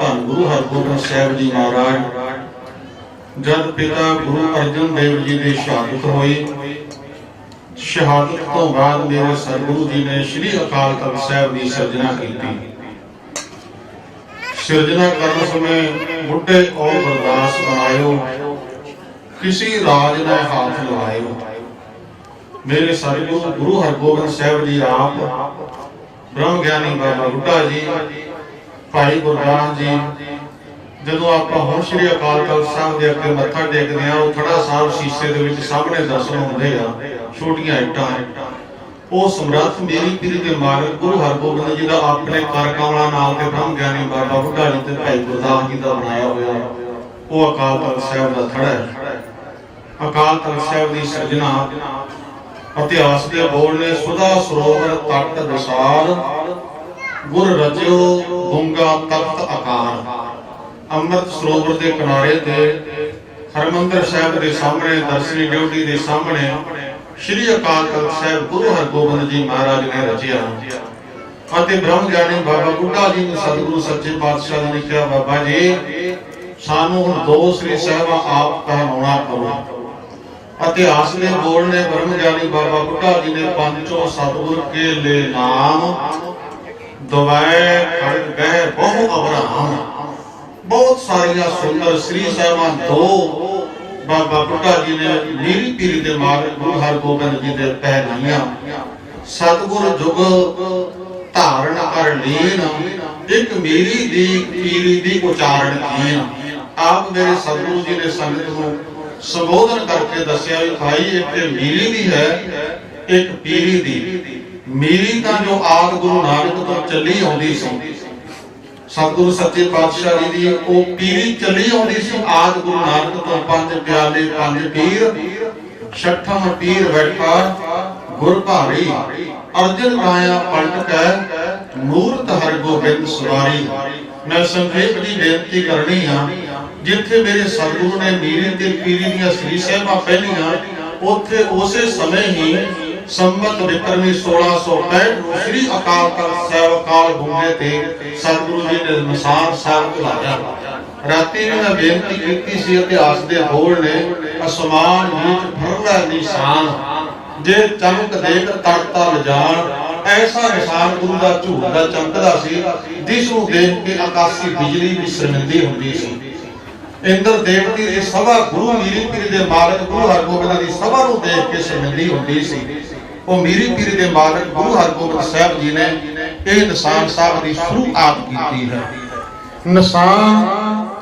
ਧੰਨ ਗੁਰੂ ਹਰਗੋਬਿੰਦ ਸਾਹਿਬ ਜੀ ਮਹਾਰਾਜ। ਜਦ ਪਿਤਾ ਗੁਰੂ ਅਰਜਨ ਦੇਵ ਜੀ ਦੀ ਸ਼ਹਾਦਤ ਹੋਈ, ਸ਼ਹਾਦਤ ਤੋਂ ਬਾਅਦ ਮੇਰੇ ਸਤਿਗੁਰੂ ਜੀ ਨੇ ਸ੍ਰੀ ਅਕਾਲ ਤਖਤ ਸਾਹਿਬ ਦੀ ਸਿਰਜਣਾ ਕੀਤੀ। ਸਿਰਜਣਾ ਕਰਨ ਸਮੇਂ ਬੁੱਢੇ ਔਰ ਬਰਦਾਸ ਬਣਾਇਓ, ਕਿਸੇ ਰਾਜ ਨੇ ਹੱਥ ਲਵਾਇਓ। ਮੇਰੇ ਸਤਿਗੁਰੂ ਗੁਰੂ ਹਰਗੋਬਿੰਦ ਸਾਹਿਬ ਜੀ ਆਪ ਬ੍ਰਹਮ ਗਿਆਨੀ ਬਾਬਾ ਬੁੱਢਾ ਜੀ ਭਾਈ ਗੁਰਦਾਸ ਜੀ, ਜਦੋਂ ਆਪਾਂ ਹੁਣ ਸ੍ਰੀ ਅਕਾਲ ਤਖਤ ਸਾਹਿਬ ਦੇ ਅੱਗੇ ਮੱਥਾ ਟੇਕਦੇ ਆ ਉਹ ਥੜਾ ਸਾਹਿਬ ਸ਼ੀਸ਼ੇ ਦੇ ਵਿੱਚ ਸਾਹਮਣੇ ਦਰਸ਼ਨ ਹੁੰਦੇ ਆ, ਛੋਟੀਆਂ ਇੱਟਾਂ। ਉਹ ਸਮਰੱਥ ਮੇਰੀ ਪੀਰੀ ਦੇ ਮਾਲਕ ਗੁਰੂ ਹਰਗੋਬਿੰਦ ਜੀ ਦਾ ਆਪਣੇ ਕਰ ਨਾਲ ਤੇ ਬ੍ਰਹਮ ਗਿਆਨੀ ਬਾਬਾ ਬੁੱਢਾ ਜੀ ਤੇ ਭਾਈ ਗੁਰਦਾਸ ਜੀ ਦਾ ਬਣਾਇਆ ਹੋਇਆ। ਉਹ ਅਕਾਲ ਤਖਤ ਸਾਹਿਬ ਦਾ ਥੜਾ ਹੈ। ਅਕਾਲ ਤਖਤ ਸਾਹਿਬ ਦੀ ਸਿਰਜਣਾ ਇਤਿਹਾਸ ਦੇ ਬੋਲ ਨੇ, ਸੁਦਾ, ਸਰੋਵਰ ਤਟ ਵਿਸਾਰ ਗੁਰ ਰਜਿਓ ਗੁੰਗਾ, ਤਖਤ ਆਕਾਰ ਅੰਮ੍ਰਿਤ ਸਰੋਵਰ ਦੇ ਕਿਨਾਰੇ ਤੇ ਹਰਮੰਦਰ ਸਾਹਿਬ ਦੇ ਸਾਹਮਣੇ, ਦਰਸ਼ਨੀ ਡਿਊਟੀ ਦੇ ਸਾਹਮਣੇ ਸ੍ਰੀ ਅਕਾਲ ਤਖਤ ਸਾਹਿਬ ਗੁਰੂ ਹਰਗੋਬਿੰਦ ਜੀ ਮਹਾਰਾਜ ਨੇ ਰਚਿਆ। ਅਤੇ ਬ੍ਰਹਮ ਗਿਆਨੀ ਬਾਬਾ ਬੁੱਢਾ ਜੀ ਨੂੰ ਸਤਿਗੁਰੂ ਸੱਚੇ ਪਾਤਸ਼ਾਹ ਨੇ ਲਿਖਿਆ, ਬਾਬਾ ਜੀ, ਸਾਨੂੰ ਹੁਣ ਦੋ ਸ੍ਰੀ ਸਾਹਿਬਾਂ ਆਪ ਕਹਿਲਾਉਣਾ ਕਰੋ ਇਤਿਹਾਸ ਦੇ ਬੋਲ ਨੇ ਬ੍ਰਹਮ ਗਿਆਨੀ ਬਾਬਾ ਬੁੱਢਾ ਜੀ ਨੇ ਪੰਚੋ ਸਤਿਗੁਰ ਕੇ ਲੈ ਨਾਮ ਦਵਾਏ ਖੜਗ ਗਏ ਬਹੁ ਅਬਰਾਮ ਬਹੁਤ ਸਾਰੀਆਂ ਸੁੰਦਰ ਸ੍ਰੀ ਸਾਹਿਬਾਂ ਦੋ। ਬਾਬਾ ਬੁੱਢਾ ਜੀ ਨੇ ਮੇਰੀ ਪੀਰੀ ਦੇ ਮਾਲਕ ਗੁਰੂ ਹਰਗੋਬਿੰਦ ਜੀ ਦੇ ਪੈ ਲਈਆਂ। ਸਤਿਗੁਰ ਜੁਗ ਧਾਰਨ ਕਰ ਲੀਨ। ਇੱਕ ਮੇਰੀ ਦੀ ਪੀਰੀ ਦੀ ਉਚਾਰਨ ਕੀਨ ਆਪ ਮੇਰੇ ਸਤਿਗੁਰੂ ਜੀ ਨੇ ਸੰਗਤ ਨੂੰ ਸੰਬੋਧਨ ਕਰਕੇ ਦੱਸਿਆ ਵੀ ਭਾਈ, ਇੱਕ ਮੇਰੀ ਦੀ ਹੈ, ਇੱਕ ਪੀਰੀ ਦੀ। ਮੇਰੀ ਤਾਂ ਜੋ ਆਦ ਗੁਰੂ ਨਾਨਕ ਤੋਂ ਚੱਲੀ ਆਉਂਦੀ ਸੀ, ਸਤਿਗੁਰੂ ਸੱਚੇ ਪਾਤਸ਼ਾਹ ਜੀ ਦੀ ਉਹ ਪੀਰੀ ਚੱਲੀ ਆਉਂਦੀ ਸੀ ਆਦ ਗੁਰੂ ਨਾਨਕ ਤੋਂ ਪੰਜ ਪਿਆਲੇ ਪੰਜ ਪੀਰ ਛਠਮ ਪੀਰ ਬੈਠਾ, ਗੁਰ ਭਾਰੀ, ਅਰਜਨ ਰਾਇਆ ਪਲਟ ਕੈ ਮੂਰਤ ਹਰਿ ਗੋਬਿੰਦ ਸਵਾਰੀ। ਮੈਂ ਸੰਖੇਪ ਦੀ ਬੇਨਤੀ ਕਰਨੀ ਆ, ਜਿੱਥੇ ਮੇਰੇ ਸਤਿਗੁਰੂ ਨੇ ਮੀਰੀ ਤੇ ਪੀਰੀ ਦੀਆਂ ਸ੍ਰੀ ਸਹਿਬਾਂ ਪਹਿਲੀਆਂ, ਉੱਥੇ ਉਸੇ ਸਮੇਂ ਹੀ ਸੰਮਤ ਵਿਕਰਮੀ 1665 ਨੂੰ ਸ੍ਰੀ ਅਕਾਲ ਤਖਤ ਸਾਹਿਬ ਅਕਾਲ ਬੁੰਗੇ ਤੇ ਸਤਿਗੁਰੂ ਜੀ ਨੇ ਨਿਸ਼ਾਨ ਸਾਹਿਬ ਖਲਾਇਆ ਰਾਤੀ ਵੀ ਮੈਂ ਬੇਨਤੀ ਕੀਤੀ ਸੀ, ਇਤਿਹਾਸ ਦੇ ਬੋਲ ਨੇ, ਅਸਮਾਨ ਵਿੱਚ ਫਰਲਾ ਨਿਸ਼ਾਨ। ਜੇ ਚਮਕ ਦੇਖ ਤੜਤਾ ਲਜਾਣ, ਐਸਾ ਨਿਸ਼ਾਨ ਗੁਰੂ ਦਾ ਝੂਠ ਦਾ ਚਮਕਦਾ ਸੀ, ਜਿਸ ਨੂੰ ਦੇਖ ਕੇ ਆਕਾਸ਼ੀ ਬਿਜਲੀ ਵੀ ਸ਼ਰਮਿੰਦੀ ਹੁੰਦੀ ਸੀ। ਇੰਦਰ ਦੇਵਤੀ ਦੀ ਸਭਾ ਗੁਰੂ ਮੀਰੀ ਪੀਰ ਦੇ ਮਾਲਕ ਗੁਰੂ ਹਰਗੋਬਿੰਦ ਦੀ ਸਭਾ ਨੂੰ ਦੇਖ ਕੇ ਸ਼ਰਮਿੰਦੀ ਹੁੰਦੀ ਸੀ। ਉਹ ਮੀਰੀ ਪੀਰ ਦੇ ਮਾਲਕ ਗੁਰੂ ਹਰਗੋਬਿੰਦ ਸਾਹਿਬ ਜੀ ਨੇ ਇਹ ਨਿਸ਼ਾਨ ਸਾਹਿਬ ਦੀ ਸ਼ੁਰੂਆਤ ਕੀਤੀ ਹੈ। ਨਿਸ਼ਾਨ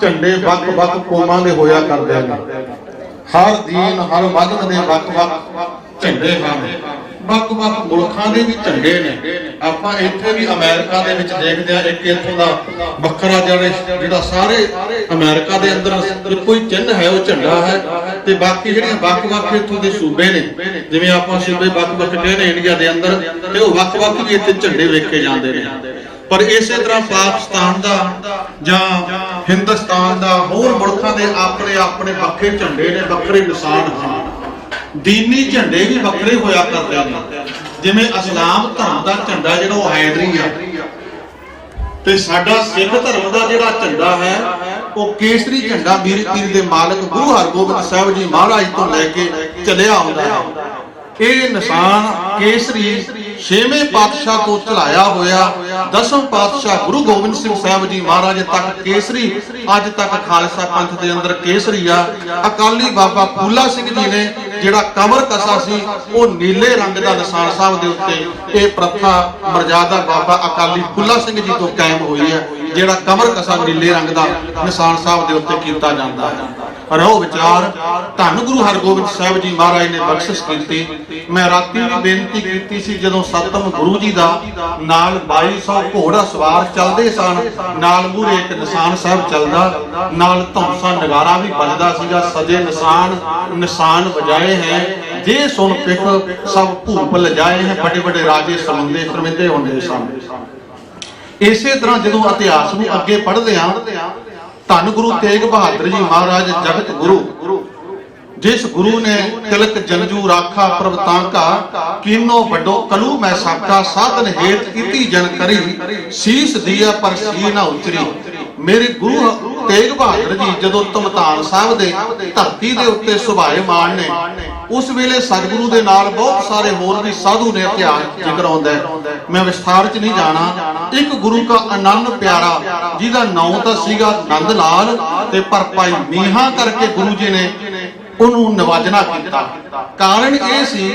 ਝੰਡੇ ਵੱਖ-ਵੱਖ ਕੌਮਾਂ ਦੇ ਹੋਇਆ ਕਰਦੇ ਨੇ। ਹਰ ਦੀਨ, ਹਰ ਮਜ਼ਹਬ ਦੇ ਵੱਖ-ਵੱਖ ਝੰਡੇ ਹਨ। ਵੱਖ-ਵੱਖ ਮੁਲਕਾਂ ਦੇ ਵੀ ਝੰਡੇ ਨੇ। ਆਪਾਂ ਇੱਥੇ ਵੀ ਅਮਰੀਕਾ ਦੇ ਵਿੱਚ ਦੇਖਦੇ ਆ ਇੱਕ ਇੱਥੋਂ ਦਾ ਵੱਖਰਾ ਜਿਹੜਾ ਸਾਰੇ ਅਮਰੀਕਾ ਦੇ ਅੰਦਰ ਕੋਈ ਚਿੰਨ੍ਹ ਹੈ, ਉਹ ਝੰਡਾ ਹੈ ਤੇ ਬਾਕੀ ਜਿਹੜੀਆਂ ਵੱਖ-ਵੱਖ ਇੱਥੋਂ ਦੇ ਸੂਬੇ ਨੇ, ਜਿਵੇਂ ਆਪਾਂ ਸੂਬੇ ਵੱਖ-ਵੱਖ ਨੇ ਇੰਡੀਆ ਦੇ ਅੰਦਰ, ਤੇ ਉਹ ਵੱਖ-ਵੱਖ ਵੀ ਇੱਥੇ ਝੰਡੇ ਵੇਖੇ ਜਾਂਦੇ ਨੇ। ਪਰ ਇਸੇ ਤਰ੍ਹਾਂ ਪਾਕਿਸਤਾਨ ਦਾ ਜਾਂ ਹਿੰਦੁਸਤਾਨ ਦਾ ਹੋਰ ਮੁਲਕਾਂ ਦੇ ਆਪਣੇ ਆਪਣੇ ਵੱਖਰੇ ਝੰਡੇ ਨੇ, ਵੱਖਰੇ ਨਿਸ਼ਾਨ ਹਨ। ਦੀਨੀ ਝੰਡੇ ਵੀ ਵੱਖਰੇ ਹੋਇਆ ਕਰਦੇ ਨੇ ਜਿਵੇਂ ਇਸਲਾਮ ਧਰਮ ਦਾ ਝੰਡਾ ਜਿਹੜਾ ਉਹ ਹੈਦਰੀ ਆ। ਤੇ ਸਾਡਾ ਸਿੱਖ ਧਰਮ ਦਾ ਜਿਹੜਾ ਝੰਡਾ ਹੈ, ਉਹ ਕੇਸਰੀ ਝੰਡਾ ਮੀਰ ਪੀਰ ਦੇ ਮਾਲਕ ਗੁਰੂ ਹਰਗੋਬਿੰਦ ਸਾਹਿਬ ਜੀ ਮਹਾਰਾਜ ਤੋਂ ਲੈ ਕੇ ਚੱਲਿਆ ਆਉਂਦਾ ਹੈ। ਇਹ ਨਿਸ਼ਾਨ ਕੇਸਰੀ ਛੇਵੇਂ ਪਾਤਸ਼ਾਹ ਤੋਂ ਚਲਾਇਆ ਹੋਇਆ, ਦਸਮ ਪਾਤਸ਼ਾਹ ਗੁਰੂ ਗੋਬਿੰਦ ਸਿੰਘ ਸਾਹਿਬ ਜੀ ਮਹਾਰਾਜ ਤੱਕ ਕੇਸਰੀ, ਅੱਜ ਤੱਕ ਖਾਲਸਾ ਪੰਥ ਦੇ ਅੰਦਰ ਕੇਸਰੀ ਆ। ਅਕਾਲੀ ਬਾਬਾ ਫੂਲਾ ਸਿੰਘ ਜੀ ਨੇ ਜਿਹੜਾ ਕਮਰ ਕਸਾ ਸੀ, ਉਹ ਨੀਲੇ ਰੰਗ ਦਾ ਨਿਸ਼ਾਨ ਸਾਹਿਬ ਦੇ ਉੱਤੇ ਇਹ ਪ੍ਰਥਾ ਮਰਜ਼ਾਦਾ ਬਾਬਾ ਅਕਾਲੀ ਫੁੱਲਾ ਸਿੰਘ ਜੀ ਤੋਂ ਕਾਇਮ ਹੋਈ ਹੈ, ਜਿਹੜਾ ਕਮਰ ਕਸਾ ਨੀਲੇ ਰੰਗ ਦਾ ਨਿਸ਼ਾਨ ਸਾਹਿਬ ਦੇ ਉੱਤੇ ਕੀਤਾ ਜਾਂਦਾ ਹੈ। ਰਹੋ ਵਿਚਾਰ ਧੰਨ ਗੁਰੂ ਹਰਗੋਬਿੰਦ ਸਾਹਿਬ ਜੀ ਮਹਾਰਾਜ ਨੇ ਬਖਸ਼ਿਸ਼ ਕੀਤੀ। ਮੈਂ ਰਾਤੀ ਵੀ ਬੇਨਤੀ ਕੀਤੀ ਸੀ, ਜਦੋਂ ਸਤਮ ਗੁਰੂ ਜੀ ਦਾ ਨਾਲ 2200 ਘੋੜਾ ਸਵਾਰ ਚੱਲਦੇ ਸਨ, ਨਾਲ ਮੂਰੇ ਇੱਕ ਨਿਸ਼ਾਨ ਸਾਹਿਬ ਚੱਲਦਾ, ਨਾਲ ਧੌਂਸਾ ਨਗਾਰਾ ਵੀ ਵੱਜਦਾ ਸੀਗਾ, ਸਜੇ ਨਿਸ਼ਾਨ ਨਿਸ਼ਾਨ ਵਜਾਏ ਹੈ, ਜੇ ਸੁਣ ਪਿਖ ਸਭ ਭੂਪ ਲਜਾਏ ਹੈ ਵੱਡੇ ਵੱਡੇ ਰਾਜੇ ਸਮੁੰਦੇ ਸ਼ਰਮਿੰਦੇ ਹੁੰਦੇ ਸਨ। ਇਸੇ ਤਰ੍ਹਾਂ ਜਦੋਂ ਇਤਿਹਾਸ ਨੂੰ ਅੱਗੇ ਪੜ੍ਹਦੇ ਆਂ ਧੰਨ ਗੁਰੂ ਤੇਗ ਬਹਾਦਰ ਜੀ ਮਹਾਰਾਜ ਜਗਤ ਗੁਰੂ। ਜਿਸ ਗੁਰੂ ਨੇ ਤਿਲਕ ਜੰਜੂ ਰਾਖਾ ਪ੍ਰਵਤਾਂਕਾ ਕੀਨੋ ਵੱਡੋ ਕਲੂ ਮੈਂ ਸਾਕਾ ਸਾਧਨ ਹੇਤ ਕੀਤੀ ਜਨ ਕਰੀ ਸੀਸ ਦੀਆ ਪਰ ਸੀ ਨਾ ਉਤਰੀ ਮੇਰੇ ਗੁਰੂ ਤੇਗ ਬਹਾਦਰ ਜੀ ਜਦੋਂ ਤਮਤਾਨ ਸਾਹਿਬ ਦੇ ਧਰਤੀ ਦੇ ਉੱਤੇ ਸੁਭਾਏਮਾਨ ਨੇ ਉਸ ਵੇਲੇ ਸਤਿਗੁਰੂ ਦੇ ਨਾਲ ਬਹੁਤ ਸਾਰੇ ਹੋਰ ਵੀ ਸਾਧੂ ਨੇ ਇਤਿਹਾਸ ਜ਼ਿਕਰ ਆਉਂਦਾ ਮੈਂ ਵਿਸਥਾਰ ਚ ਨਹੀਂ ਜਾਣਾ। ਇੱਕ ਗੁਰੂ ਕਾ ਆਨੰਦ ਪਿਆਰਾ, ਜਿਹਦਾ ਨਾਮ ਤਾਂ ਸੀਗਾ ਨੰਦ ਲਾਲ ਤੇ ਪਰ ਭਾਈ ਮੀਹਾਂ ਕਰਕੇ ਗੁਰੂ ਜੀ ਨੇ ਉਹਨੂੰ ਨਿਵਾਜਣਾ ਕੀਤਾ। ਕਾਰਨ ਇਹ ਸੀ,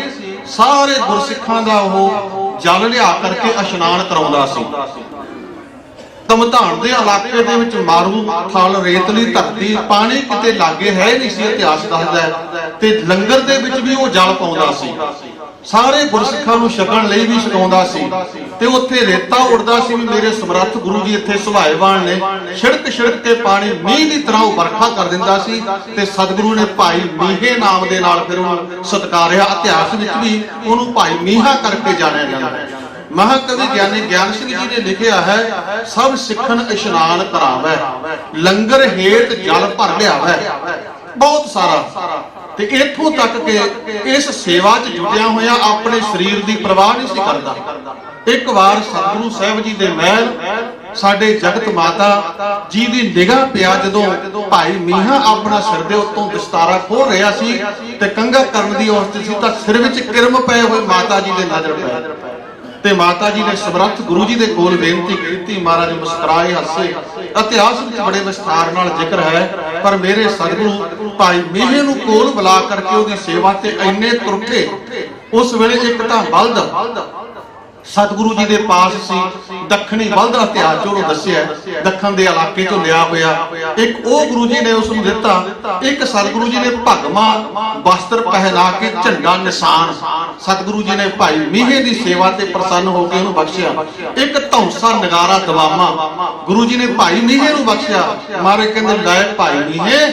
ਸਾਰੇ ਗੁਰਸਿੱਖਾਂ ਦਾ ਉਹ ਜਲ ਲਿਆ ਕਰਕੇ ਇਸ਼ਨਾਨ ਕਰਾਉਂਦਾ ਸੀ। ਤਮਧਾਨ ਦੇ ਇਲਾਕੇ ਦੇ ਵਿੱਚ ਮਾਰੂ ਥਲ ਰੇਤਲੀ ਧਰਤੀ ਪਾਣੀ ਕਿਤੇ ਲਾਗੇ ਹੈ ਨਹੀਂ ਸੀ, ਇਤਿਹਾਸ ਦੱਸਦਾ ਹੈ। ਤੇ ਲੰਗਰ ਦੇ ਵਿੱਚ ਵੀ ਉਹ ਜਲ ਪਾਉਂਦਾ ਸੀ। ਸਾਰੇ ਗੁਰਸਿੱਖਾਂ ਨੂੰ ਛਕਣ ਲਈ ਵੀ ਛਕਾਉਂਦਾ ਸੀ। ਤੇ ਉੱਥੇ ਰੇਤਾ ਉੜਦਾ ਸੀ ਵੀ ਮੇਰੇ ਸਮਰੱਥ ਗੁਰੂ ਜੀ ਇੱਥੇ ਸੁਭਾਏਵਾਨ ਨੇ। ਛਿੜਕ ਛਿੜਕ ਕੇ ਪਾਣੀ ਮੀਂਹ ਦੀ ਤਰ੍ਹਾਂ ਵਰਖਾ ਕਰ ਦਿੰਦਾ ਸੀ ਤੇ ਸਤਿਗੁਰੂ ਨੇ ਭਾਈ ਮੀਹੇ ਨਾਮ ਦੇ ਨਾਲ ਫਿਰ ਉਹਨੂੰ ਸਤਕਾਰਿਆ। ਇਤਿਹਾਸ ਵਿੱਚ ਵੀ ਉਹਨੂੰ ਭਾਈ ਮੀਹਾ ਕਰਕੇ ਜਾਣਿਆ ਜਾਂਦਾ ਹੈ। ਮਹਾਕਵੀ ਗਿਆਨੀ ਗਿਆਨ ਸਿੰਘ ਜੀ ਨੇ ਲਿਖਿਆ ਹੈ ਸਭ ਸਿੱਖਣ ਇਸ਼ਨਾਨ ਕਰਾਵੈ ਲੰਗਰ ਹੇਤ ਜਲ ਭਰ ਲਿਆਵੈ। ਬਹੁਤ ਸਾਰਾ। ਤੇ ਇੱਥੋਂ ਤੱਕ ਕਿ ਇਸ ਸੇਵਾ 'ਚ ਜੁਟਿਆ ਹੋਇਆ ਆਪਣੇ ਸਰੀਰ ਦੀ ਪਰਵਾਹ ਨਹੀਂ ਸੀ ਕਰਦਾ। ਇੱਕ ਵਾਰ ਸਤਿਗੁਰੂ ਸਾਹਿਬ ਜੀ ਦੇ ਮਹਿਲ ਸਾਡੇ ਜਗਤ ਮਾਤਾ ਜੀ ਦੀ ਨਿਗਾਹ ਪਿਆ ਜਦੋਂ ਭਾਈ ਮੀਹਾ ਆਪਣਾ ਸਿਰ ਦੇ ਉੱਤੋਂ ਦਸਤਾਰਾ ਖੋਲ ਰਿਹਾ ਸੀ ਤੇ ਕੰਗਾ ਕਰਨ ਦੀ ਔਰਤ ਸੀ ਤਾਂ ਸਿਰ ਵਿੱਚ ਕਿਰਮ ਪਏ ਹੋਏ ਮਾਤਾ ਜੀ ਦੇ ਨਜ਼ਰ ਪਏ। ਤੇ ਮਾਤਾ ਜੀ ਨੇ ਸਮਰੱਥ ਗੁਰੂ ਜੀ ਦੇ ਕੋਲ ਬੇਨਤੀ ਕੀਤੀ, ਮਹਾਰਾਜ ਮੁਸਕਰਾਏ, ਹੱਸੇ। ਇਤਿਹਾਸ ਵਿੱਚ ਬੜੇ ਵਿਸਥਾਰ ਨਾਲ ਜ਼ਿਕਰ ਹੈ, ਪਰ ਮੇਰੇ ਸਤਿਗੁਰੂ ਭਾਈ ਮੀਹੇ ਨੂੰ ਕੋਲ ਬੁਲਾ ਕਰਕੇ ਉਹਦੀ ਸੇਵਾ ਤੇ ਇੰਨੇ ਤੁਰਕੇ, ਉਸ ਵੇਲੇ ਇੱਕ ਤਾਂ ਬਲਦ ਸਤਿਗੁਰੂ ਜੀ ਦੇ ਪਾਸ ਸੀ, ਦੱਖਣੀ ਬਲਦ ਇਤਿਹਾਸ ਜੋ ਉਹਨੂੰ ਦੱਸਿਆ, ਦੱਖਣ ਦੇ ਇਲਾਕੇ ਤੋਂ ਲਿਆ ਹੋਇਆ। ਇੱਕ ਉਹ ਗੁਰੂ ਜੀ ਨੇ ਉਸ ਨੂੰ ਦਿੱਤਾ, ਇੱਕ ਸਤਿਗੁਰੂ ਜੀ ਨੇ ਭਗਮਾ ਵਸਤਰ ਪਹਿਨਾ ਕੇ ਝੰਡਾ ਨਿਸ਼ਾਨ। ਸਤਿਗੁਰੂ ਜੀ ਨੇ ਭਾਈ ਮੀਹੇ ਦੀ ਸੇਵਾ ਤੇ ਪ੍ਰਸੰਨ ਹੋ ਕੇ ਉਹਨੂੰ ਬਖਸ਼ਿਆ। ਇੱਕ ਧੌਂਸਾ ਨਗਾਰਾ ਦਵਾਮਾ। ਗੁਰੂ ਜੀ ਨੇ ਭਾਈ ਮੀਹੇ ਨੂੰ ਬਖਸ਼ਿਆ। ਮਾਰੇ ਕਹਿੰਦੇ, ਲੈ ਭਾਈ ਮੀਹੇ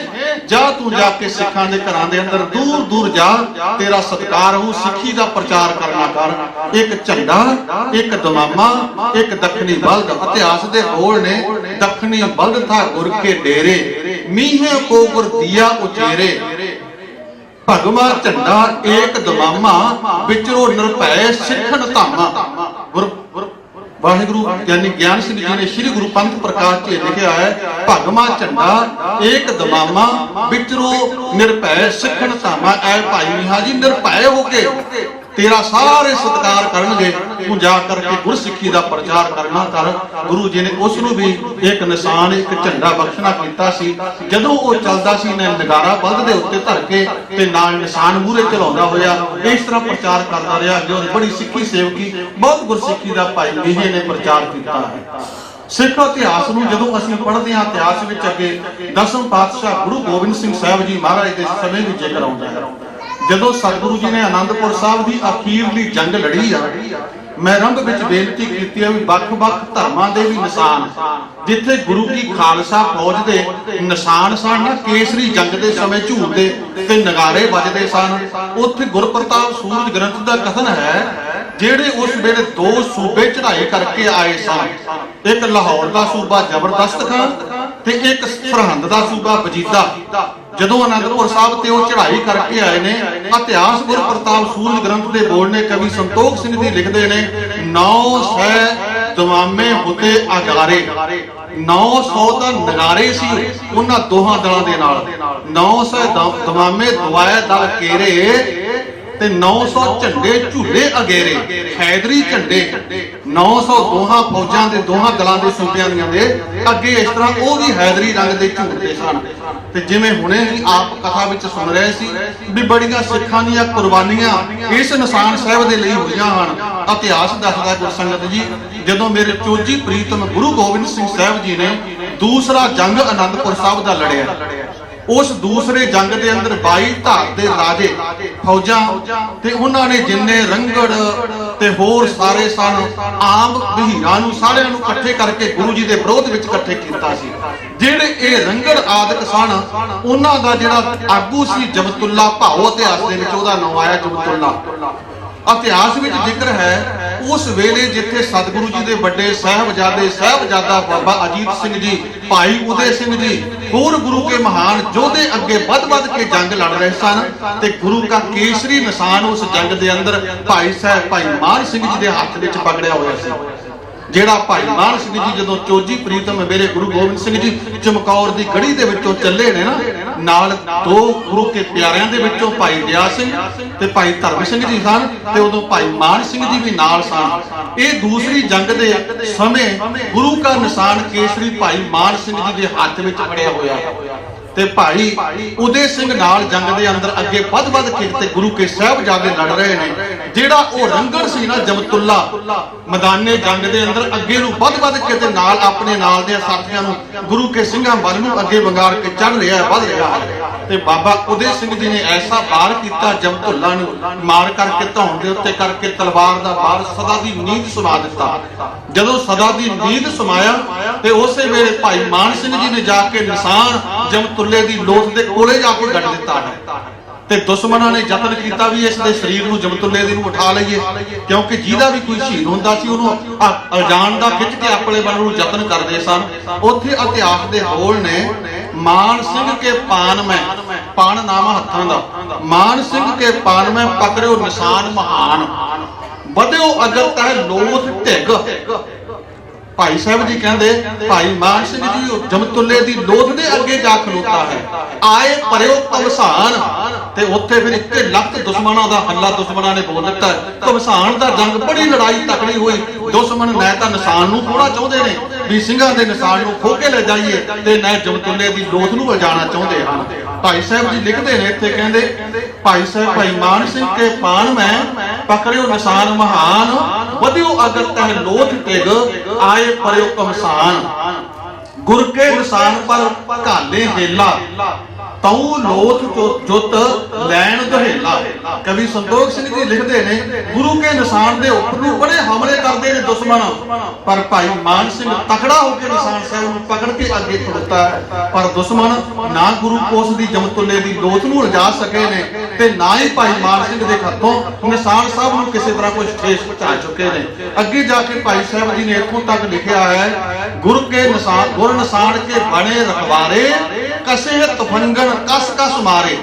ਜਾ ਤੂੰ ਜਾ ਕੇ ਸਿੱਖਾਂ ਦੇ ਘਰਾਂ ਦੇ ਅੰਦਰ, ਦੂਰ ਦੂਰ ਜਾ, ਤੇਰਾ ਸਤਕਾਰ ਹੋ ਸਿੱਖੀ ਦਾ ਪ੍ਰਚਾਰ ਕਰਨਾ ਕਰ। ਇੱਕ ਝੰਡਾ, ਇੱਕ ਦਮਾਮਾ, ਇੱਕ ਦੱਖਣੀ ਬਲਦ, ਇਤਿਹਾਸ ਦੇ ਬੋਲ ਨੇ ਦੱਖਣੀ ਬਲਦ ਥਾ ਗੁਰ ਕੇ ਡੇਰੇ, ਮੀਹੇ ਕੋ ਗੁਰ ਦਿਆ ਉਚੇਰੇ। ਭਗਵਾ ਝੰਡਾ, ਏਕ ਦਮਾਮਾ, ਵਿਚਰੋ ਨਿਰਭੈ ਸਿੱਖਣ ਧਾਮਾ। ਗੁਰ ਵਾਹਿਗੁਰੂ ਯਾਨੀ ਗਿਆਨ ਸਿੰਘ ਜੀ ਨੇ ਸ੍ਰੀ ਗੁਰੂ ਪੰਥ ਪ੍ਰਕਾਸ਼ ਚ ਲਿਖਿਆ ਹੈ ਭਗਵਾ ਝੰਡਾ, ਏਕ ਦਮਾਮਾ ਵਿਚਰੋ ਨਿਰਭੈ ਸਿੱਖਣ ਧਾਮਾ, ਐ ਭਾਈ ਮੀਹਾ ਨਿਰਭੈ ਹੋ ਕੇ। ਤੇਰਾ ਸਾਰੇ ਸਤਿਕਾਰ ਕਰਨਗੇ, ਤੂੰ ਜਾ ਕਰਕੇ ਗੁਰਸਿੱਖੀ ਦਾ ਪ੍ਰਚਾਰ ਕਰਨਾ ਕਰ। ਗੁਰੂ ਜੀ ਨੇ ਉਸ ਨੂੰ ਵੀ ਇੱਕ ਨਿਸ਼ਾਨ, ਇੱਕ ਝੰਡਾ ਬਖਸ਼ਣਾ ਕੀਤਾ ਸੀ। ਜਦੋਂ ਉਹ ਚੱਲਦਾ ਸੀ ਨੇ ਨਗਾਰਾ ਬਲਦ ਦੇ ਉੱਤੇ ਧਰ ਕੇ ਤੇ ਨਾਲ ਨਿਸ਼ਾਨ ਮੂਹਰੇ ਚਲਾਉਂਦਾ ਹੋਇਆ, ਇਸ ਤਰ੍ਹਾਂ ਪ੍ਰਚਾਰ ਕਰਦਾ ਰਿਹਾ। ਜੋ ਬੜੀ ਸਿੱਖੀ ਸੇਵਕੀ, ਬਹੁਤ ਗੁਰਸਿੱਖੀ ਦਾ ਭਾਈ ਮੀਹੇ ਨੇ ਪ੍ਰਚਾਰ ਕੀਤਾ। ਹੈ ਸਿੱਖ ਇਤਿਹਾਸ ਨੂੰ ਜਦੋਂ ਅਸੀਂ ਪੜ੍ਹਦੇ ਹਾਂ ਇਤਿਹਾਸ ਵਿੱਚ ਅੱਗੇ ਦਸਮ ਪਾਤਸ਼ਾਹ ਗੁਰੂ ਗੋਬਿੰਦ ਸਿੰਘ ਸਾਹਿਬ ਜੀ ਮਹਾਰਾਜ ਦੇ ਸਮੇਂ ਵਿੱਚ ਜ਼ਿਕਰ ਆਉਂਦਾ ਹੈ। ਜਦੋਂ ਸਤਿਗੁਰੂ ਜੀ ਨੇ ਆਨੰਦਪੁਰ ਸਾਹਿਬ ਦੀ ਅਖੀਰਲੀ ਜੰਗ ਲੜੀ ਆ, ਮੈਂ ਰੰਭ ਵਿੱਚ ਬੇਨਤੀ ਕੀਤੀ ਹੈ ਵੀ ਵੱਖ-ਵੱਖ ਧਰਮਾਂ ਦੇ ਵੀ ਨਿਸ਼ਾਨ, ਜਿੱਥੇ ਗੁਰੂ ਕੀ ਖਾਲਸਾ ਫੌਜ ਦੇ ਨਿਸ਼ਾਨ ਸਨ ਨਾ ਕੇਸਰੀ ਜੰਗ ਦੇ ਸਮੇਂ ਝੂਲਦੇ ਤੇ ਨਗਾਰੇ ਵੱਜਦੇ ਸਨ। ਉੱਥੇ ਗੁਰਪ੍ਰਤਾਪ ਸੂਰਜ ਗ੍ਰੰਥ ਦਾ ਕਥਨ ਹੈ, ਜਿਹੜੇ ਉਸ ਵੇਲੇ ਦੋ ਸੂਬੇ ਚੜਾਏ ਕਰਕੇ ਆਏ ਸਨ। ਇੱਕ ਲਾਹੌਰ ਦਾ ਸੂਬਾ ਜ਼ਬਰਦਸਤ ਖਾਨ ਤੇ ਇੱਕ ਸਰਹੰਦ ਦਾ ਸੂਬਾ ਵਜੀਦਾ। ਜਦੋਂ ਅਨੰਦਪੁਰ ਸਾਹਿਬ ਤੇ ਉਹ ਚੜ੍ਹਾਈ ਕਰਕੇ ਆਏ ਨੇ, ਇਤਿਹਾਸ ਗੁਰ ਪ੍ਰਤਾਪ ਸੂਰਜ ਗ੍ਰੰਥ ਦੇ ਬੋਲ ਨੇ ਕਵੀ ਸੰਤੋਖ ਸਿੰਘ ਜੀ ਲਿਖਦੇ ਨੇ, ਨੌ ਸੈ ਦਵਾਮੇ ਹੁਤੇ ਅਗਾਰੇ। 900 ਦਾ ਨਗਾਰੇ ਸੀ ਉਹਨਾਂ ਦੋਹਾਂ ਦਲਾਂ ਦੇ ਨਾਲ। 900 ਦਵਾਮੇ ਦਵਾਇਆ ਦਲ ਕੇਰੇ। ਤੇ 900 ਝੰਡੇ ਝੂਲੇ ਅਗੇਰੇ। ਖੈਦਰੀ ਝੰਡੇ। 900 ਦੋਹਾਂ ਫੌਜਾਂ ਦੇ ਦੋਹਾਂ ਦਲਾਂ ਦੇ ਸੂਬਿਆਂ ਦੀਆਂ ਦੇ। ਅੱਗੇ ਇਸ ਤਰ੍ਹਾਂ ਉਹ ਵੀ ਹੈਦਰੀ ਰੰਗ ਦੇ ਝੂਲਦੇ ਸਨ। ਤੇ ਜਿਵੇਂ ਹੁਣੇ ਹੀ ਆਪ ਕਥਾ ਵਿੱਚ ਸੁਣ ਰਹੇ ਸੀ ਵੀ ਬੜੀਆਂ ਸਿੱਖਾਂ ਦੀਆਂ ਕੁਰਬਾਨੀਆਂ ਇਸ ਨਿਸ਼ਾਨ ਸਾਹਿਬ ਦੇ ਲਈ ਹੋਈਆਂ ਹਨ। ਇਤਿਹਾਸ ਦੱਸਦਾ ਗੁਰਸੰਗਤ ਜੀ, ਜਦੋਂ ਮੇਰੇ ਚੋਜੀ ਪ੍ਰੀਤਮ ਗੁਰੂ ਗੋਬਿੰਦ ਸਿੰਘ ਸਾਹਿਬ ਜੀ ਨੇ ਦੂਸਰਾ ਜੰਗ ਅਨੰਦਪੁਰ ਸਾਹਿਬ ਦਾ ਲੜਿਆ। ਉਸ ਦੂਸਰੇ ਜੰਗ ਦੇ ਅੰਦਰ 22 ਧਾਰ ਦੇ ਰਾਜੇ ਫੌਜਾਂ ਤੇ ਉਹਨਾਂ ਨੇ ਜਿੰਨੇ ਰੰਗੜ ਤੇ ਹੋਰ ਸਾਰੇ ਸਨ, ਆਮ ਬਹੀਰਾਂ ਨੂੰ ਸਾਰਿਆਂ ਨੂੰ ਇਕੱਠੇ ਕਰਕੇ ਗੁਰੂ ਜੀ ਦੇ ਵਿਰੋਧ ਵਿੱਚ ਇਕੱਠੇ ਕੀਤਾ ਸੀ। ਜਿਹੜੇ ਇਹ ਰੰਗੜ ਆਦਿਕ ਸਨ, ਉਹਨਾਂ ਦਾ ਜਿਹੜਾ ਆਗੂ ਸੀ ਜਬਤੁੱਲਾ ਭਾਓ ਇਤਿਹਾਸ ਦੇ ਵਿੱਚ, ਉਹਦਾ ਨਾਮ ਆਇਆ ਜਬਤੁੱਲਾ। ਇਤਿਹਾਸ ਵਿੱਚ ਜ਼ਿਕਰ ਹੈ, ਉਸ ਵੇਲੇ ਜਿੱਥੇ ਸਤਿਗੁਰੂ ਜੀ ਦੇ ਵੱਡੇ ਸਾਹਿਬਜ਼ਾਦੇ, ਸਾਹਿਬਜ਼ਾਦਾ ਬਾਬਾ ਅਜੀਤ ਸਿੰਘ ਜੀ, ਭਾਈ ਉਦੇ ਸਿੰਘ ਜੀ, ਹੋਰ ਗੁਰੂ ਕੇ ਮਹਾਨ ਯੋਧੇ ਅੱਗੇ ਵੱਧ-ਵੱਧ ਕੇ ਜੰਗ ਲੜ ਰਹੇ ਸਨ ਤੇ ਗੁਰੂ ਦਾ ਕੇਸਰੀ ਨਿਸ਼ਾਨ ਉਸ ਜੰਗ ਦੇ ਅੰਦਰ ਭਾਈ ਸਾਹਿਬ ਭਾਈ ਮਾਨ ਸਿੰਘ ਜੀ ਦੇ ਹੱਥ ਵਿੱਚ ਪਕੜਿਆ ਹੋਇਆ ਸੀ। ਜਿਹੜਾ ਭਾਈ ਮਾਨ ਸਿੰਘ ਜੀ ਜਦੋਂ ਚੋਜੀ ਪ੍ਰੀਤਮ ਮੇਰੇ ਗੁਰੂ ਗੋਬਿੰਦ ਸਿੰਘ ਜੀ ਚਮਕੌਰ ਦੀ ਗੜੀ ਦੇ ਵਿੱਚੋਂ ਚੱਲੇ ਨੇ ਨਾ, ਨਾਲ ਦੋ ਗੁਰੂ ਕੇ ਪਿਆਰਿਆਂ ਦੇ ਵਿੱਚੋਂ ਭਾਈ ਦਿਆ ਸਿੰਘ ਤੇ ਭਾਈ ਧਰਮ ਸਿੰਘ ਜੀ ਸਨ ਤੇ ਉਦੋਂ ਭਾਈ ਮਾਨ ਸਿੰਘ ਜੀ ਵੀ ਨਾਲ ਸਨ। ਇਹ ਦੂਸਰੀ ਜੰਗ ਦੇ ਸਮੇਂ ਗੁਰੂ ਕਾ ਨਿਸ਼ਾਨ ਕੇਸਰੀ ਭਾਈ ਮਾਨ ਸਿੰਘ ਜੀ ਦੇ ਹੱਥ ਵਿੱਚ ਫੜਿਆ ਹੋਇਆ। ਤੇ ਭਾਈ ਉਦੇ ਸਿੰਘ ਨਾਲ ਜੰਗ ਦੇ ਅੰਦਰ ਅੱਗੇ ਵੱਧ ਵੱਧ ਕੇ ਤੇ ਗੁਰੂ ਕੇ ਸਾਹਿਬਜ਼ਾਦੇ ਲੜ ਰਹੇ ਨੇ, ਜਿਹੜਾ ਉਹ ਰੰਗੜ ਸੀ ਨਾ ਜਮਤੁੱਲਾ ਮੈਦਾਨੇ ਜੰਗ ਦੇ ਅੰਦਰ ਅੱਗੇ ਨੂੰ ਵੱਧ ਵੱਧ ਕੇ ਨਾਲ ਆਪਣੇ ਨਾਲ ਦੇ ਸਾਥੀਆਂ ਨੂੰ ਗੁਰੂ ਕੇ ਸਿੰਘਾਂ ਵੱਲ ਨੂੰ ਅੱਗੇ ਵੰਗਾਰ ਕੇ ਚੜ ਰਿਹਾ ਹੈ ਵੱਧ ਰਿਹਾ ਹੈ। ਤੇ ਬਾਬਾ ਉਦੇ ਸਿੰਘ ਜੀ ਨੇ ਐਸਾ ਵਾਰ ਕੀਤਾ ਜਮਤੁੱਲਾ ਨੂੰ ਮਾਰ ਕਰਕੇ ਧੌਣ ਦੇ ਉੱਤੇ ਕਰਕੇ ਤਲਵਾਰ ਦਾ ਵਾਰ ਸਦਾ ਦੀ ਨੀਂਦ ਸੁਣਾ ਦਿੱਤਾ। ਜਦੋਂ ਸਦਾ ਦੀ ਨੀਂਦ ਸਮਾਇਆ, ਤੇ ਉਸੇ ਵੇਲੇ ਭਾਈ ਮਾਨ ਸਿੰਘ ਜੀ ਨੇ ਜਾ ਕੇ ਨਿਸ਼ਾਨ ਜਮਤੁੱਲੇ ਦੀ ਲੋਥ ਦੇ ਕੋਲੇ ਜਾ ਕੇ ਗੱਡ ਦਿੱਤਾ ਹੈ। ਤੇ ਦੁਸ਼ਮਣਾਂ ਨੇ ਯਤਨ ਕੀਤਾ ਵੀ ਇਸ ਦੇ ਸਰੀਰ ਨੂੰ ਜਮਤੁੱਲੇ ਦੇ ਨੂੰ ਉਠਾ ਲਈਏ, ਕਿਉਂਕਿ ਜਿਹਦਾ ਵੀ ਕੋਈ ਸ਼ਹੀਦ ਹੁੰਦਾ ਸੀ, ਉਹਨੂੰ ਅ- ਦਾ ਖਿੱਚ ਕੇ ਆਪਣੇ ਵੱਲ ਨੂੰ ਯਤਨ ਕਰਦੇ ਸਨ। ਉੱਥੇ ਇਤਿਹਾਸ ਦੇ ਬੋਲ ਨੇ ਮਾਨ ਸਿੰਘ ਕੇ ਪਾਨ ਮੈਂ, ਪਾਨ ਨਾਮ ਹੱਥਾਂ ਦਾ, ਮਾਨ ਸਿੰਘ ਕੇ ਪਾਨ ਮੈਂ ਪਕੜਿਓ ਨਿਸ਼ਾਨ ਮਹਾਨ। ਵਧਿਓ ਅਗਰ ਤਹ ਲੋਥ ਢਿੱਗ। ਭਾਈ ਸਾਹਿਬ ਜੀ ਕਹਿੰਦੇ, ਭਾਈ ਮਾਨ ਸਿੰਘ ਜੀ ਜਮਤੁੱਲੇ ਦੀ ਲੋਥ ਦੇ ਅੱਗੇ ਜਾ ਖਲੋਤਾ ਹੈ। ਆਏ ਪਰਿਓ ਕਵਸਾਨ ਤੇ ਉੱਥੇ ਫਿਰ ਇੱਕੇ ਲੱਖ ਦੁਸ਼ਮਣਾਂ ਦਾ ਹੱਲਾ ਦੁਸ਼ਮਣਾਂ ਨੇ ਬੋਲ ਦਿੱਤਾ। ਕਵਸਾਨ ਦਾ ਜੰਗ ਬੜੀ ਲੜਾਈ ਤਕੜੀ ਹੋਈ। ਦੁਸ਼ਮਣ ਮੈਂ ਤਾਂ ਨਿਸ਼ਾਨ ਨੂੰ ਥੋੜਾ ਚਾਹੁੰਦੇ ਨੇ। ਵੀ ਸਿੰਘਾਂ ਦੇ ਨਿਸ਼ਾਨ ਨੂੰ ਖੋ ਕੇ ਲੈ ਜਾਈਏ ਤੇ ਨਾ ਜਮਤੁੱਲੇ ਦੀ ਲੋਥ ਨੂੰ ਵਜਾਣਾ ਚਾਹੁੰਦੇ ਹਨ ਭਾਈ ਸਾਹਿਬ ਜੀ ਲਿਖਦੇ ਨੇ ਇੱਥੇ ਕਹਿੰਦੇ, ਭਾਈ ਸਾਹਿਬ, ਭਾਈ ਮਾਨ ਸਿੰਘ ਕੇ ਪਾਨ ਮੈਂ, ਪਕੜਿਓ ਨਿਸ਼ਾਨ ਮਹਾਨ, ਵਧਿਓ ਅਗਰ ਤਹ ਲੋਥ ਟਿਗ, ਆਏ ਪਰਿਓ ਕਮਸਾਨ। ਗੁਰ ਕੇ ਨਿਸ਼ਾਨ ਪਰ ਘਾਲੇ ਹੇਲਾ ਤਉ ਲੋਥ ਜੁਤ ਲੈਣ ਦਹੇਲਾ। ਕਵੀ ਸੰਤੋਖ ਸਿੰਘ ਜੀ ਲਿਖਦੇ ਨੇ, ਗੁਰੂ ਕੇ ਨਿਸ਼ਾਨ ਦੇ ਉੱਪਰ ਨੂੰ ਬੜੇ ਹਮਲੇ ਕਰਦੇ ਨੇ ਦੁਸ਼ਮਣ। ਪਰ ਭਾਈ ਮਾਨ ਸਿੰਘ ਤਕੜਾ ਹੋ ਕੇ ਨਿਸ਼ਾਨ ਸਾਹਿਬ ਨੂੰ ਪਕੜ ਕੇ ਅੱਗੇ ਖੜੋਤਾ ਪਰ ਦੁਸ਼ਮਣ ਨਾ ਗੁਰੂ ਕੋਸ ਦੀ ਜਮਤੁੱਲੇ ਦੀ ਲੋਥ ਨੂੰ ਲਿਜਾ ਸਕੇ ਨੇ ਤੇ ਨਾ ਹੀ ਭਾਈ ਮਾਨ ਸਿੰਘ ਦੇ ਹੱਥੋਂ ਨਿਸ਼ਾਨ ਸਾਹਿਬ ਨੂੰ ਕਿਸੇ ਤਰ੍ਹਾਂ ਕੋਈ ਠੇਸ ਪਹੁੰਚਾ ਚੁੱਕੇ ਨੇ। ਅੱਗੇ ਜਾ ਕੇ ਭਾਈ ਸਾਹਿਬ ਜੀ ਨੇ ਇੱਥੋਂ ਤੱਕ ਲਿਖਿਆ ਹੈ, ਗੁਰ ਕੇ ਨਿਸ਼ਾਨ ਗੁਰ ਨਿਸ਼ਾਨ ਕੇ ਬਣੇ ਰਖਵਾਰੇ ਕਸੇ ਤਫੰਗਨ ਕਸ ਕਸ ਮਾਰੇ।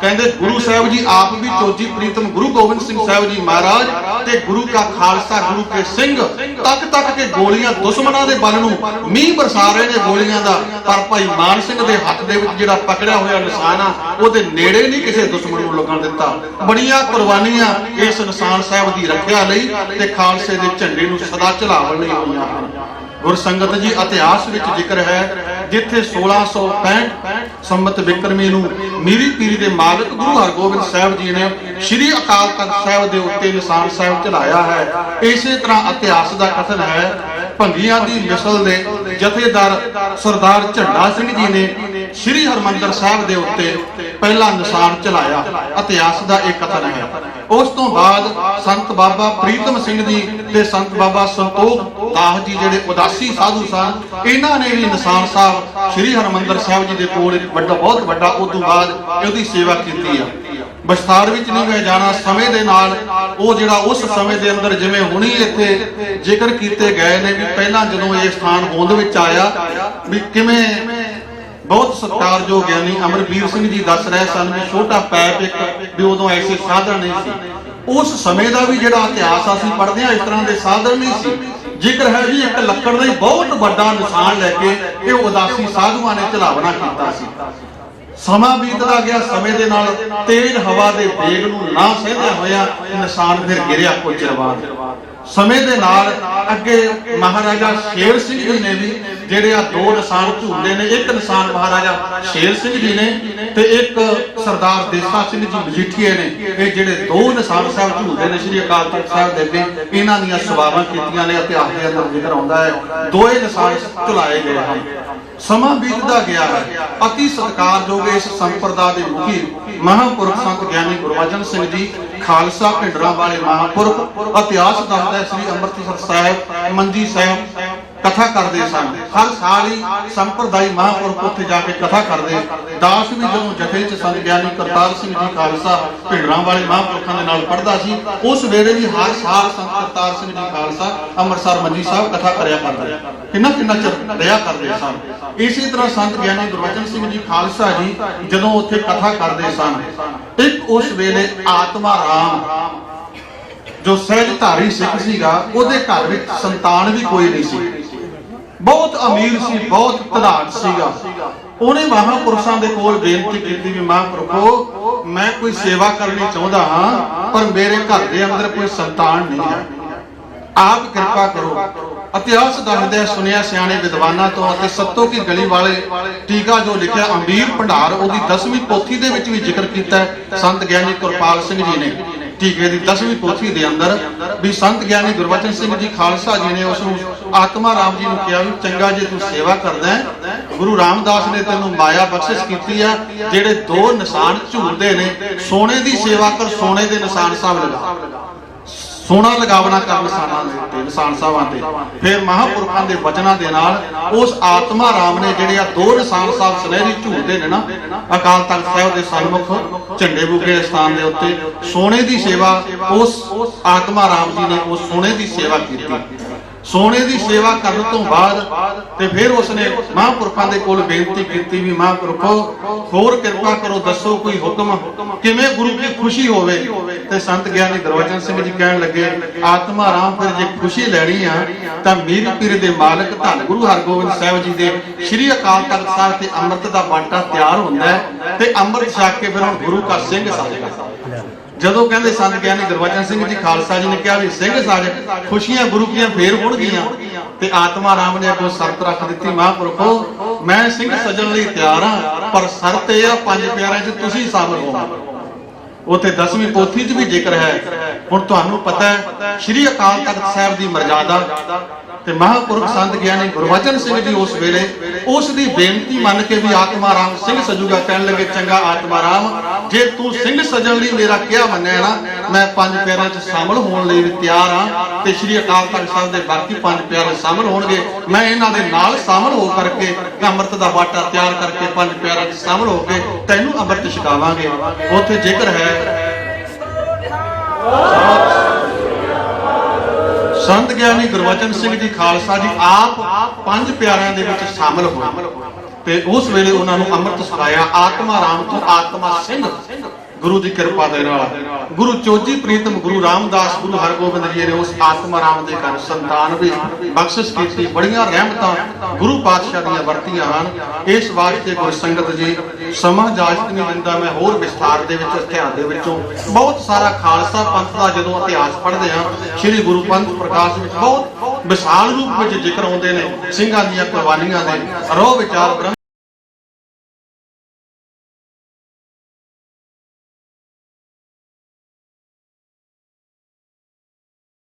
ਕਹਿੰਦੇ ਗੁਰੂ ਸਾਹਿਬ ਜੀ ਆਪ ਵੀ ਚੋਜੀ ਪ੍ਰੀਤਮ ਗੁਰੂ ਗੋਬਿੰਦ ਸਿੰਘ ਸਾਹਿਬ ਜੀ ਮਹਾਰਾਜ ਤੇ ਗੁਰੂ ਕਾ ਖਾਲਸਾ, ਗੁਰੂ ਕੇ ਸਿੰਘ। ਤੱਕ ਤੱਕ ਕੇ ਗੋਲੀਆਂ ਦੁਸ਼ਮਣਾਂ ਦੇ ਬਲ ਨੂੰ ਮੀਂਹ ਬਰਸਾ ਰਹੇ ਨੇ ਗੋਲੀਆਂ ਦਾ। ਪਰ ਭਾਈ ਮਾਨ ਸਿੰਘ ਦੇ ਹੱਥ ਦੇ ਵਿੱਚ ਜਿਹੜਾ ਪਕੜਿਆ ਹੋਇਆ ਨਿਸ਼ਾਨ ਆ, ਉਹਦੇ ਨੇੜੇ ਨਹੀਂ ਕਿਸੇ ਦੁਸ਼ਮਣ ਨੂੰ ਲੱਗਣ ਦਿੱਤਾ। ਬੜੀਆਂ ਕੁਰਬਾਨੀਆਂ ਇਸ ਨਿਸ਼ਾਨ ਸਾਹਿਬ ਦੀ ਰੱਖਿਆ ਲਈ ਤੇ ਖਾਲਸੇ ਦੇ ਝੰਡੇ ਨੂੰ ਸਦਾ ਚਲਾਵਣ ਲਈ ਹੋਈਆਂ ਹਨ। ਗੁਰਸੰਗਤ ਜੀ, ਇਤਿਹਾਸ ਵਿੱਚ ਜ਼ਿਕਰ ਹੈ ਜਿੱਥੇ 1665 ਸੰਮਤ ਵਿਕਰਮੀ ਨੂੰ ਮੀਰੀ ਪੀਰੀ ਦੇ ਮਾਲਕ ਗੁਰੂ ਹਰਗੋਬਿੰਦ ਸਾਹਿਬ ਜੀ ਨੇ ਸ੍ਰੀ ਅਕਾਲ ਤਖਤ ਸਾਹਿਬ ਦੇ ਉੱਤੇ ਨਿਸ਼ਾਨ ਸਾਹਿਬ ਚਲਾਇਆ ਹੈ। ਇਸੇ ਤਰ੍ਹਾਂ ਇਤਿਹਾਸ ਦਾ ਕਥਨ ਹੈ, ਭੰਗੀਆਂ ਦੀ ਮਿਸਲ ਦੇ ਜਥੇਦਾਰ ਸਰਦਾਰ ਝੰਡਾ ਸਿੰਘ ਜੀ ਨੇ ਸ੍ਰੀ ਹਰਮੰਦਰ ਸਾਹਿਬ ਦੇ ਉੱਤੇ ਪਹਿਲਾ ਨਿਸ਼ਾਨ ਚਲਾਇਆ। ਇਤਿਹਾਸ ਦਾ ਇਹ ਕਥਨ ਹੈ। ਉਸ ਤੋਂ ਬਾਅਦ ਸੰਤ ਬਾਬਾ ਪ੍ਰੀਤਮ ਸਿੰਘ ਜੀ ਤੇ ਸੰਤ ਬਾਬਾ ਸੰਤੋਖ ਦਾਸ ਜੀ ਜਿਹੜੇ ਉਦਾਸੀ ਸਾਧੂ ਸਨ, ਇਹਨਾਂ ਨੇ ਵੀ ਨਿਸ਼ਾਨ ਸਾਹਿਬ ਸ੍ਰੀ ਹਰਮੰਦਰ ਸਾਹਿਬ ਜੀ ਦੇ ਕੋਲ ਵੱਡਾ, ਬਹੁਤ ਵੱਡਾ ਉਸ ਤੋਂ ਬਾਅਦ ਉਹਦੀ ਸੇਵਾ ਕੀਤੀ ਆ। ਵਿਸਥਾਰ ਵਿੱਚ ਨਹੀਂ ਮੈਂ ਜਾਣਾ, ਸਮੇਂ ਦੇ ਨਾਲ ਉਹ ਜਿਹੜਾ ਉਸ ਸਮੇਂ ਦੇ ਅੰਦਰ ਜਿਵੇਂ ਹੁਣੀ ਇੱਥੇ ਜ਼ਿਕਰ ਕੀਤੇ ਗਏ ਨੇ ਵੀ ਪਹਿਲਾਂ ਜਦੋਂ ਇਹ ਸਥਾਨ ਹੋਂਦ ਵਿੱਚ ਆਇਆ ਵੀ ਕਿਵੇਂ ਬਹੁਤ ਸਤਿਕਾਰਯੋਗ ਗਿਆਨੀ ਅਮਰਵੀਰ ਸਿੰਘ ਜੀ ਦੱਸ ਰਹੇ ਸਨ ਵੀ ਛੋਟਾ ਪੈਪ ਇੱਕ ਵੀ ਉਦੋਂ ਐਸੇ ਸਾਧਨ ਨਹੀਂ ਸੀ। ਉਸ ਸਮੇਂ ਦਾ ਵੀ ਜਿਹੜਾ ਇਤਿਹਾਸ ਅਸੀਂ ਪੜ੍ਹਦੇ ਹਾਂ, ਇਸ ਤਰ੍ਹਾਂ ਦੇ ਸਾਧਨ ਨਹੀਂ ਸੀ। ਜ਼ਿਕਰ ਹੈ ਜੀ, ਇੱਕ ਲੱਕੜ ਦਾ ਹੀ ਬਹੁਤ ਵੱਡਾ ਨਿਸ਼ਾਨ ਲੈ ਕੇ ਇਹ ਉਦਾਸੀ ਸਾਧੂਆਂ ਨੇ ਚਲਾਵਣਾ ਕੀਤਾ ਸੀ। ਸਮਾਂ ਬੀਤਦਾ ਗਿਆ, ਸਮੇਂ ਦੇ ਨਾਲ ਤੇਜ਼ ਹਵਾ ਦੇ ਵੇਗ ਨੂੰ ਨਾ ਸਹਿੰਦਿਆਂ ਹੋਇਆ ਨਿਸ਼ਾਨ ਫਿਰ ਗਿਰਿਆ ਕੁਝ ਚਿਰ ਬਾਅਦ ਸਮੇਂ ਦੇ ਨਾਲ ਅੱਗੇ ਮਹਾਰਾਜਾ ਸ਼ੇਰ ਸਿੰਘ ਜੀ ਨੇ ਵੀ ਜਿਹੜੇ ਆ ਦੋ ਨਿਸ਼ਾਨ ਝੂਲਦੇ ਨੇ, ਇੱਕ ਨਿਸ਼ਾਨ ਮਹਾਰਾਜਾ ਸ਼ੇਰ ਸਿੰਘ ਜੀ ਨੇ ਤੇ ਇੱਕ ਸਰਦਾਰ ਦੇਸਾ ਸਿੰਘ ਜੀ ਮਜੀਠੀਏ ਨੇ। ਇਹ ਜਿਹੜੇ ਦੋ ਨਿਸ਼ਾਨ ਸਾਹਿਬ ਝੂਲਦੇ ਨੇ, ਸ੍ਰੀ ਅਕਾਲ ਤਖਤ ਸਾਹਿਬ ਦੇ ਅੱਗੇ, ਇਹਨਾਂ ਦੀਆਂ ਸੇਵਾਵਾਂ ਕੀਤੀਆਂ ਨੇ, ਇਤਿਹਾਸ ਦੇ ਅੰਦਰ ਜ਼ਿਕਰ ਆਉਂਦਾ ਹੈ। ਦੋਏ ਨਿਸ਼ਾਨ ਝੁਲਾਏ ਗਏ ਹਨ। ਸਮਾਂ ਬੀਤਦਾ ਗਿਆ ਹੈ। ਅਤੀ ਸਤਿਕਾਰਯੋਗ ਇਸ ਸੰਪਰਦਾ ਦੇ ਮੁਖੀ ਮਹਾਂਪੁਰਖ ਸੰਤ ਗਿਆਨੀ ਗੁਰਵਚਨ ਸਿੰਘ ਜੀ, ਖਾਲਸਾ ਭਿੰਡਰਾਂ ਵਾਲੇ ਮਹਾਂਪੁਰਖ, ਇਤਿਹਾਸ ਦੱਸਦਾ ਸ੍ਰੀ ਅੰਮ੍ਰਿਤਸਰ ਸਾਹਿਬ, ਮੰਜੀ ਸਾਹਿਬ ਕਥਾ ਕਰਦੇ ਸਨ। ਹਰ ਸਾਲ ਹੀ ਸੰਪਰਦਾਈ ਮਹਾਂਪੁਰਖ ਉੱਥੇ ਜਾ ਕੇ ਕਥਾ ਕਰਦੇ। ਦਾਸ ਵੀ ਜਦੋਂ ਜਥੇ ਚ ਸੰਤ ਗਿਆਨੀ ਕਰਤਾਰ ਸਿੰਘ ਜੀ ਖਾਲਸਾ ਭਿੰਡਰਾਂ ਵਾਲੇ ਮਹਾਂਪੁਰਖਾਂ ਦੇ ਨਾਲ ਪੜਦਾ ਸੀ, ਉਸ ਵੇਲੇ ਵੀ ਹਰ ਸਾਲ ਸੰਤ ਕਰਤਾਰ ਸਿੰਘ ਜੀ ਖਾਲਸਾ ਅੰਮ੍ਰਿਤਸਰ ਮੰਜੀ ਸਾਹਿਬ ਕਥਾ ਕਰਿਆ ਕਰਦੇ। ਕਿੰਨਾ ਕਿੰਨਾ ਚਿਰ ਰਿਹਾ ਕਰਦੇ ਸਨ। ਇਸੇ ਤਰ੍ਹਾਂ ਸੰਤ ਗਿਆਨੀ ਗੁਰਵਚਨ ਸਿੰਘ ਜੀ ਖਾਲਸਾ ਜੀ ਜਦੋਂ ਉੱਥੇ ਕਥਾ ਕਰਦੇ ਸਨ। ਇੱਕ ਉਸ ਵੇਲੇ ਆਤਮਾ ਰਾਮ, ਜੋ ਸਹਿਜਧਾਰੀ ਸਿੱਖ ਸੀਗਾ, ਉਹਦੇ ਘਰ ਵਿੱਚ ਸੰਤਾਨ ਵੀ ਕੋਈ ਨਹੀਂ ਸੀ। ਬਹੁਤ ਅਮੀਰ ਸੀ ਬਹੁਤ ਧਨਾਢ ਸੀਗਾ। ਉਹਨੇ ਮਹਾਪੁਰਸ਼ਾਂ ਦੇ ਕੋਲ ਬੇਨਤੀ ਕੀਤੀ ਵੀ ਮਹਾਂਪੁਰਖੋ ਮੈਂ ਕੋਈ ਸੇਵਾ ਕਰਨੀ ਚਾਹੁੰਦਾ ਹਾਂ ਪਰ ਮੇਰੇ ਘਰ ਦੇ ਅੰਦਰ ਕੋਈ ਸੰਤਾਨ ਨਹੀਂ ਹੈ। ਆਪ ਕਿਰਪਾ ਕਰੋ। ਇਤਿਹਾਸ ਦੱਸਦਾ ਹੈ, ਸੁਣਿਆ ਸਿਆਣੇ ਵਿਦਵਾਨਾਂ ਤੋਂ ਅਤੇ ਸੱਤੋ ਕੀ ਗਲੀ ਵਾਲੇ ਟੀਕਾ ਜੋ ਲਿਖਿਆ ਅੰਬੀਰ ਭੰਡਾਰ ਉਹਦੀ 10ਵੀਂ ਪੋਥੀ ਦੇ ਵਿੱਚ ਵੀ ਜ਼ਿਕਰ ਕੀਤਾ ਸੰਤ ਗਿਆਨੀ ਕੁਰਪਾਲ ਸਿੰਘ ਜੀ ਨੇ ਟੀਕੇ ਦੀ 10ਵੀਂ ਪੋਥੀ ਦੇ ਅੰਦਰ ਵੀ ਸੰਤ ਗਿਆਨੀ ਗੁਰਬਚਨ ਸਿੰਘ ਜੀ ਖਾਲਸਾ ਜੀ ਨੇ ਉਸ ਨੂੰ ਆਤਮਾ ਰਾਮ ਜੀ ਨੂੰ ਕਿਹਾ ਵੀ ਚੰਗਾ ਜੇ ਤੂੰ ਸੇਵਾ ਕਰਦਾ ਹੈ, ਗੁਰੂ ਰਾਮਦਾਸ ਨੇ ਤੈਨੂੰ ਮਾਇਆ ਬਖਸ਼ਿਸ਼ ਕੀਤੀ ਆ, ਜਿਹੜੇ ਦੋ ਨਿਸ਼ਾਨ ਝੂਲਦੇ ਨੇ, ਸੋਨੇ ਦੀ ਸੇਵਾ ਕਰ, ਸੋਨੇ ਦੇ ਨਿਸ਼ਾਨ ਸਾਹਿਬ ਲਗਾ। ਸੋਨਾ ਲਗਾਵਣਾ ਕਰ ਨਿਸ਼ਾਨਾਂ ਦੇ ਉੱਤੇ, ਨਿਸ਼ਾਨ ਸਾਹਿਬਾਂ ਤੇ। ਫਿਰ ਮਹਾਪੁਰਖਾਂ ਦੇ ਵਚਨਾਂ ਦੇ ਨਾਲ ਉਸ ਆਤਮਾ ਰਾਮ ਨੇ ਜਿਹੜੇ ਆ ਦੋ ਨਿਸ਼ਾਨ ਸਾਹਿਬ ਸੁਨਹਿਰੀ ਝੂਲਦੇ ਨੇ ਨਾ, ਅਕਾਲ ਤਖਤ ਸਾਹਿਬ ਦੇ ਸਨਮੁਖ, ਝੰਡੇ ਬੁਗੇ ਦੇ ਸਥਾਨ ਦੇ ਉੱਤੇ, ਸੋਨੇ ਦੀ ਸੇਵਾ, ਉਸ ਆਤਮਾ ਰਾਮ ਜੀ ਨੇ ਉਸ ਸੋਨੇ ਦੀ ਸੇਵਾ ਕੀਤੀ। ਸੋਨੇ ਦੀ ਸੇਵਾ ਕਰਨ ਤੋਂ ਬਾਅਦ ਤੇ ਫਿਰ ਉਸਨੇ ਮਹਾਂਪੁਰਖਾਂ ਦੇ ਕੋਲ ਬੇਨਤੀ ਕੀਤੀ ਵੀ ਮਹਾਂਪੁਰਖੋ, ਹੋਰ ਕਿਰਪਾ ਕਰੋ, ਦੱਸੋ ਕੋਈ ਹੁਕਮ ਕਿਵੇਂ ਗੁਰੂ ਦੀ ਖੁਸ਼ੀ ਹੋਵੇ। ਤੇ ਸੰਤ ਗਿਆਨੀ ਗੁਰਵਚਨ ਸਿੰਘ ਜੀ ਕਹਿਣ ਲੱਗੇ, ਆਤਮਾ ਰਾਮ ਫਿਰ ਜੇ ਖੁਸ਼ੀ ਲੈਣੀ ਆ, ਤਾਂ ਮੀਰ ਪੀਰ ਦੇ ਮਾਲਕ ਧੰਨ ਗੁਰੂ ਹਰਗੋਬਿੰਦ ਸਾਹਿਬ ਜੀ ਦੇ ਸ੍ਰੀ ਅਕਾਲ ਤਖਤ ਸਾਹਿਬ ਤੇ ਅੰਮ੍ਰਿਤ ਦਾ ਬਾਟਾ ਤਿਆਰ ਹੁੰਦਾ ਹੈ ਤੇ ਅੰਮ੍ਰਿਤ ਛਕ ਕੇ ਫਿਰ ਹੁਣ ਗੁਰੂ ਕਾ ਸਿੰਘ ਸਾਜੇਗਾ ਜਦੋਂ ਕਹਿੰਦੇ ਸੰਤ ਗਿਆਨੀ ਗੁਰਬਚਨ ਸਿੰਘ ਜੀ ਖਾਲਸਾ ਜੀ ਨੇ ਕਿਹਾ ਵੀ ਸਿੰਘ ਸਾਜ ਖੁਸ਼ੀਆਂ ਗੁਰੂ ਕੀਆਂ ਫੇਰ ਹੋਣਗੀਆਂ ਤੇ ਆਤਮਾ ਰਾਮ ਨੇ ਅੱਗੋਂ ਸ਼ਰਤ ਰੱਖ ਦਿੱਤੀ, ਮਹਾਂਪੁਰਖੋ, ਮੈਂ ਸਿੰਘ ਸਜਣ ਲਈ ਤਿਆਰ ਹਾਂ, ਪਰ ਸ਼ਰਤ ਇਹ ਆ ਪੰਜ ਪਿਆਰਿਆਂ 'ਚ ਤੁਸੀਂ ਸ਼ਾਮਲ ਹੋਵੋ ਉਥੇ 10ਵੀਂ ਪੋਥੀ 'ਚ ਵੀ ਜ਼ਿਕਰ ਹੈ। ਹੁਣ ਤੁਹਾਨੂੰ ਪਤਾ ਹੈ, ਸ੍ਰੀ ਅਕਾਲ ਤਖਤ ਸਾਹਿਬ ਦੀ ਮਰਜ਼ਾਦਾ ਤੇ ਮਹਾਂਪੁਰਖ ਸੰਤ ਗਿਆਨੀ ਗੁਰਵਚਨ ਸਿੰਘ ਜੀ ਉਸ ਵੇਲੇ ਉਸ ਦੀ ਬੇਨਤੀ ਮੰਨ ਕੇ ਵੀ ਆਤਮਾ ਰਾਮ ਸਿੰਘ ਸਜੂਗਾ ਕਹਿਣ ਲੱਗੇ, ਚੰਗਾ ਆਤਮਾ ਰਾਮ ਜੇ ਤੂੰ ਸਿੰਘ ਸਜਣ ਲਈ ਮੇਰਾ ਕਿਹਾ ਮੰਨਿਆ ਨਾ, ਮੈਂ ਪੰਜ ਪਿਆਰਾਂ 'ਚ ਸ਼ਾਮਲ ਹੋਣ ਲਈ ਵੀ ਤਿਆਰ ਹਾਂ ਤੇ ਸ੍ਰੀ ਅਕਾਲ ਤਖਤ ਸਾਹਿਬ ਦੇ ਬਾਕੀ ਪੰਜ ਪਿਆਰੇ ਸ਼ਾਮਲ ਹੋਣਗੇ। ਮੈਂ ਇਹਨਾਂ ਦੇ ਨਾਲ ਸ਼ਾਮਲ ਹੋ ਕਰਕੇ ਅੰਮ੍ਰਿਤ ਦਾ ਬਾਟਾ ਤਿਆਰ ਕਰਕੇ ਪੰਜ ਪਿਆਰਿਆਂ 'ਚ ਸ਼ਾਮਲ ਹੋ ਕੇ ਤੈਨੂੰ ਅੰਮ੍ਰਿਤ ਛਕਾਵਾਂਗੇ। ਉੱਥੇ ਜ਼ਿਕਰ ਹੈ। ਸੰਤ ਗਿਆਨੀ ਗੁਰਵਚਨ ਸਿੰਘ ਜੀ ਖਾਲਸਾ ਜੀ ਆਪ ਪੰਜ ਪਿਆਰਿਆਂ ਦੇ ਵਿੱਚ ਸ਼ਾਮਲ ਹੋਏ। ਤੇ ਉਸ ਵੇਲੇ ਉਹਨਾਂ ਨੂੰ ਅੰਮ੍ਰਿਤ ਛਕਾਇਆ, ਆਤਮਾ ਰਾਮ ਤੋਂ ਆਤਮਾ ਸਿੰਘ ਗੁਰੂ ਦੀ ਕਿਰਪਾ ਦੇ ਨਾਲ। ਗੁਰੂ ਚੋਜੀ ਪ੍ਰੀਤਮ, ਗੁਰੂ ਰਾਮਦਾਸ, ਗੁਰੂ ਹਰਗੋਬਿੰਦ ਜੀ ਨੇ ਉਸ ਆਤਮਾ ਰਾਮ ਦੇ ਘਰ ਸੰਤਾਨ ਵੀ ਬਖਸ਼ਿਸ਼ ਕੀਤੀ। ਬੜੀਆਂ ਰਹਿਮਤਾਂ ਗੁਰੂ ਪਾਤਸ਼ਾਹ ਦੀਆਂ ਵਰਤੀਆਂ ਹਨ। ਇਸ ਵਾਸਤੇ ਗੁਰ ਸੰਗਤ ਜੀ ਸਮਾਂ ਇਜਾਜ਼ਤ ਨਹੀਂ ਦਿੰਦਾ, ਮੈਂ ਹੋਰ ਵਿਸਥਾਰ ਦੇ ਵਿੱਚ, ਇਤਿਹਾਸ ਦੇ ਵਿੱਚੋਂ ਬਹੁਤ ਸਾਰਾ ਖਾਲਸਾ ਪੰਥ ਦਾ ਜਦੋਂ ਇਤਿਹਾਸ ਪੜ੍ਹਦੇ ਹਾਂ, ਸ੍ਰੀ ਗੁਰੂ ਪੰਥ ਪ੍ਰਕਾਸ਼ ਵਿੱਚ ਬਹੁਤ ਵਿਸ਼ਾਲ ਰੂਪ ਵਿੱਚ ਜ਼ਿਕਰ ਆਉਂਦੇ ਨੇ, ਸਿੰਘਾਂ ਦੀਆਂ ਕੁਰਬਾਨੀਆਂ ਦੇ ਰੋਹ ਵਿਚਾਰ